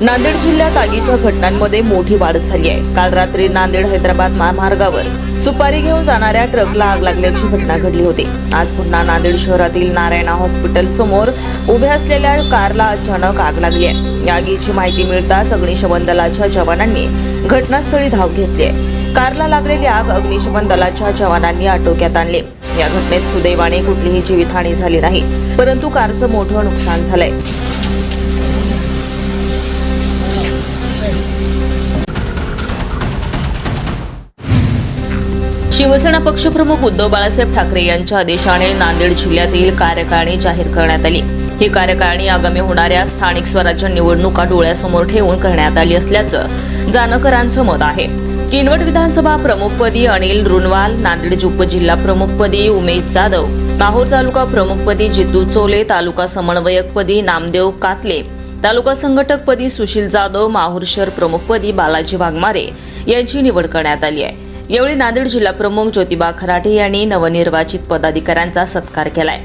नांदेड जिल्ह्यात आगीच्या घटनांमध्ये मोठी वाढ झाली आहे. काल रात्री नांदेड हैदराबाद महामार्गावर सुपारी घेऊन जाणाऱ्या ट्रकला आग लागल्याची घटना घडली होती. आज पुन्हा नांदेड शहरातील नारायणा हॉस्पिटल समोर उभ्या असलेल्या कारला अचानक आग लागली आहे. या आगीची माहिती मिळताच अग्निशमन दलाच्या जवानांनी घटनास्थळी धाव घेतली आहे. कारला लागलेली आग अग्निशमन दलाच्या जवानांनी आटोक्यात आणली. या घटनेत सुदैवाने कुठलीही जीवितहानी झाली नाही परंतु कारचं मोठं नुकसान झालंय. शिवसेना पक्षप्रमुख उद्धव बाळासाहेब ठाकरे यांच्या आदेशाने नांदेड जिल्ह्यातील कार्यकारिणी जाहीर करण्यात आली. ही कार्यकारिणी आगामी होणाऱ्या स्थानिक स्वराज्य निवडणुका डोळ्यासमोर ठेवून करण्यात आली असल्याचं जानकरांचं मत आहे. किनवट विधानसभा प्रमुखपदी अनिल रुनवाल नांदेड उपजिल्हा प्रमुखपदी उमेश जाधव माहूर तालुका प्रमुखपदी जिद्दू चोले तालुका समन्वयकपदी नामदेव कातले तालुका संघटकपदी सुशील जाधव माहूर शहर प्रमुखपदी बालाजी वाघमारे यांची निवड करण्यात आली आहे. यावेळी नांदेड जिल्हा प्रमुख ज्योतिबा खराठे यांनी नवनिर्वाचित पदाधिकाऱ्यांचा सत्कार केलाय.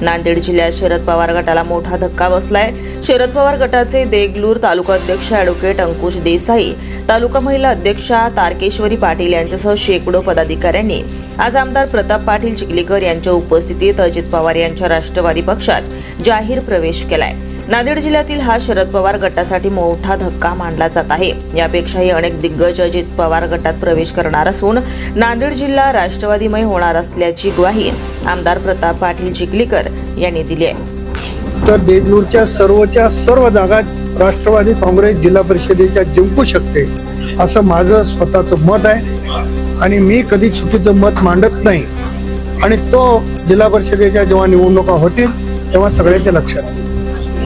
नांदेड जिल्ह्यात शरद पवार गटाला मोठा धक्का बसलाय. शरद पवार गटाचे देगलूर तालुका अध्यक्ष अॅडव्होकेट अंकुश देसाई तालुका महिला अध्यक्षा तारकेश्वरी पाटील यांच्यासह शेकडो पदाधिकाऱ्यांनी आज आमदार प्रताप पाटील चिखलीकर यांच्या उपस्थितीत अजित पवार यांच्या राष्ट्रवादी पक्षात जाहीर प्रवेश केलाय. नांदेड जिल्ह्यातील हा शरद पवार गटासाठी मोठा धक्का मानला जात आहे. यापेक्षाही अनेक दिग्गज अजित पवार गटात प्रवेश करणार असून नांदेड जिल्हा राष्ट्रवादीमय होणार असल्याची ग्वाही आमदार प्रताप पाटील चिखलीकर यांनी दिली आहे. तर देगलूरच्या सर्वच्या सर्व जागा राष्ट्रवादी काँग्रेस जिल्हा परिषदेच्या जिंकू शकते असं माझं स्वतःचं मत आहे. आणि मी कधी चुकीचं मत मांडत नाही. आणि तो जिल्हा परिषदेच्या जेव्हा निवडणुका होतील तेव्हा सगळ्याच्या लक्षात येईल.